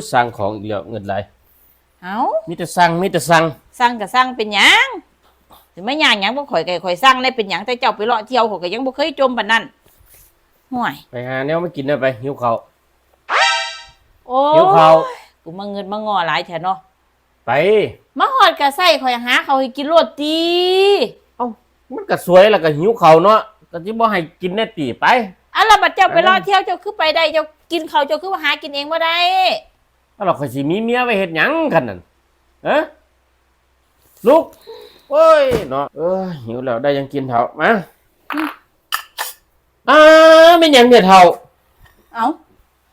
ยสั่งของอีกแล้วเงินไหลเอามีแต่สั่งมีแต่สั่งสั่งก็สั่งเป็นหยังสิไม่ย่างหยังบ่ข่อยก็ข่อยสั่งได้เป็นหยังแต่เจ้าไปเลาะเที่ยวข่อยก็ยังบ่เคยจมปานนั้นห่วยไปหาแนวมากินได้ไปหิวข้าวโอ้หิวข้าวกูมาเงินมางอหลายแท้เนาะไปมาฮอดก็ใส่ข่อยหาเขาวให้กินโลดตีเอ้ามันก็สวยแล้วก็หิวข้าวเนาะก็สิบ่ให้กินแน่ตีไปอันละบัดเจ้าไปอันนั้เลาะนเที่ยวเจ้าคือไปได้เจ้ากินข้าวเจ้าคือว่าหากินเองบ่ได้ แล้วเราค่อยสิมีเมียไว้เฮ็ดหยังกันนั่นฮะลูกโอ้ยเนาะเออหิวแล้วได้ยังกินเถอะมาอ่าเป็นหยังเนี่ยเฒ่าเอ้า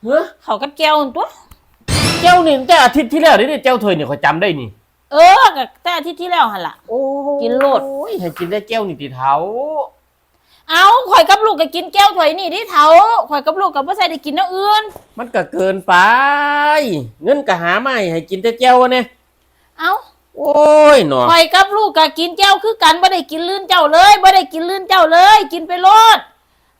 เฮ้อเขาวกับแก้วนั่นตัว เจ้านี่แต่อาทิตย์ที่แล้วนี่เจ้าถวยนี่ข่อยจำได้นี่ เออก็แต่อาทิตย์ที่แล้วหั่นล่ะโอ้กินโลดโอ้ยให้กินได้เจ้านี่ติเฒ่า เอาข่อยกับลูกก็กินแก้วถ้วยนี่ที่เถาข่อยกับลูกก็บ่ใส่ได้กินแนวอื่น มันก็เกินไป เงินก็หามาให้ให้กินแต่เจ้าเนี่ยเอาโอ้ยเนาะข่อยกับลูกก็กินแก้วคือกันบ่ได้กินลื่นเจ้าเลยบ่ได้กินลื่นเจ้าเลย กินไปโลด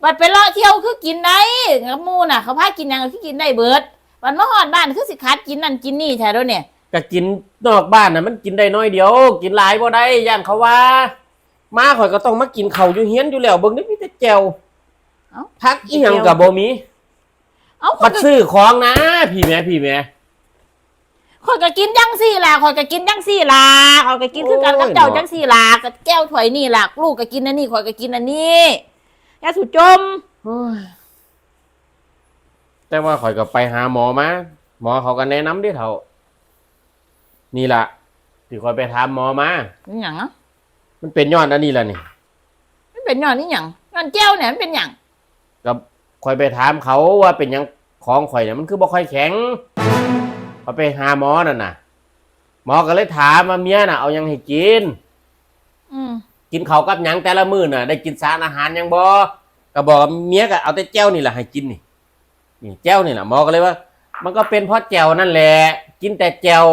บัดไปเลาะเที่ยวคือกินได้กับหมู่น่ะ เขาพากินหยังก็คือกินได้เบิดวันมาฮอดบ้านคือสิขาดกินนั่นกินนี่แท้เด้อเนี่ยก็กินนอกบ้านน่ะมันกินได้น้อยเดียว กินหลายบ่ได้ย่านเขาว่า มาข่อยก็ต้องมากินข้าวอยู่เฮียนอยู่แล้วเบิ่งนี่มีแต่แจ่วเอ้า พักอีหยังก็บ่มีเอาข่บัอยดก็ซื้อของนะ พี่แม่พี่แม่ ข่อยก็กินจังซี่ล่ะข่อยก็กินจังซี่ล่ะข่อยก็กินคือกันกับโอ้ยเจ้าเนาะ จังซี่ล่ะกับแก้วถ้วยนี่ล่ะลูกก็กินอันนี้ข่อยก็กินอันนี้อย่าสุจม โอ้ยแต่ว่าข่อยก็ไปหาหมอมาหมอเขาก็แนะนำเด้เฒ่านี่ล่ะที่ข่อยไปถามหมอมามันหยังอะ มันเป็นยอดอันนี้ล่ะนี่มันเป็นหย่อนนี่หยังหย่อนแก้วเนี่ยมันเป็นหยังกับคอยไปถามเขาว่าเป็นหยังของข่อยเนี่ยมันคือบ่ค่อยแข็งพอไปหาหมอนั่นน่ะ หมอก็เลยถามว่าเมียน่ะเอาหยังให้กินอืมกินเขาวกับหยังแต่ละมื้อน่ะ ได้กินสารอาหารหยังบ่ก็บอกว่าเมียก็เอาแต่แจ้วนี่แหละให้กินนี่นี่แจ้วนี่แหละหมอก็เลยว่า มันก็เป็นเพราะแจวนั่นแหละ กินแต่แจว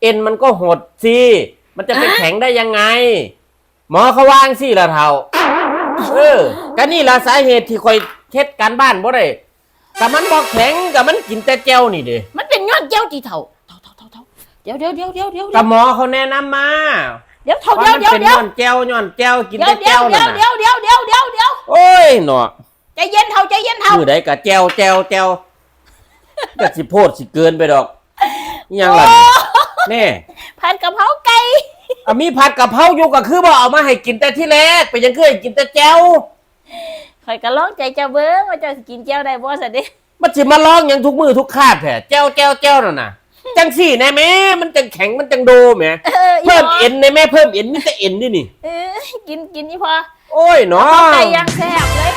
เอ็นมันก็หดสิมันจะไปแข็งได้ยังไง หมอเขาวางสิละเท่าเออก็นี่ละสาเหตุที่คอยเฮ็ดการบ้านบ่ได้แต่มันบอกแข็งกับมันกินแต่แจวนี่เด้มันเป็นหย่อนแก้วที่เท่าเท่าเท่าเท่าเท่าเดี๋ยวเดี๋ยวเดี๋ยวเดี๋ยวเดี๋ยวแต่หมอเขาแนะนำมา เดี๋ยวเท่าว่าเดี๋ยวมันเดี๋ยวเป็นเดี๋ย้ยวอนแจวย้อนแจวกินเดี๋ยวแต่แจเดี๋ยววเดี๋นั่ยวนน่ะเดี๋ยวเดี๋ยวเดี๋ยวเดี๋ยวเดี๋ยวโอ้ยเนาะใจเย็นเท่าใจเย็นเท่ามือใดก็แจวแจวแจวก็สิโพดสิเกินไปดอกอิหยังล่ะนี่แน่ผัดกะเพราไก่อะมีผัดกะเพราอยู่ก็คือบ่เอามาให้กินแต่ที่แรกไปยังเคยกินแต่แจวข่อยก็ลองใจเจ้าเบิ้งว่าเจ้าสิกินแก้วได้บ่ซะเด้มันสิมาลองหยังทุกมือทุกคาบแท้แจวแจวแจวนั่นน่ะจังสี่แน่แม่มันจังแข็งมันจังโดแหม่เอออีเพิ่มหเอ็นในแม่เพิ่มเอ็นมีแต่เอ็นนี่นี่เออกินกินนี่พอโอ้ยเนาะไก่ย่างแซ่บเลย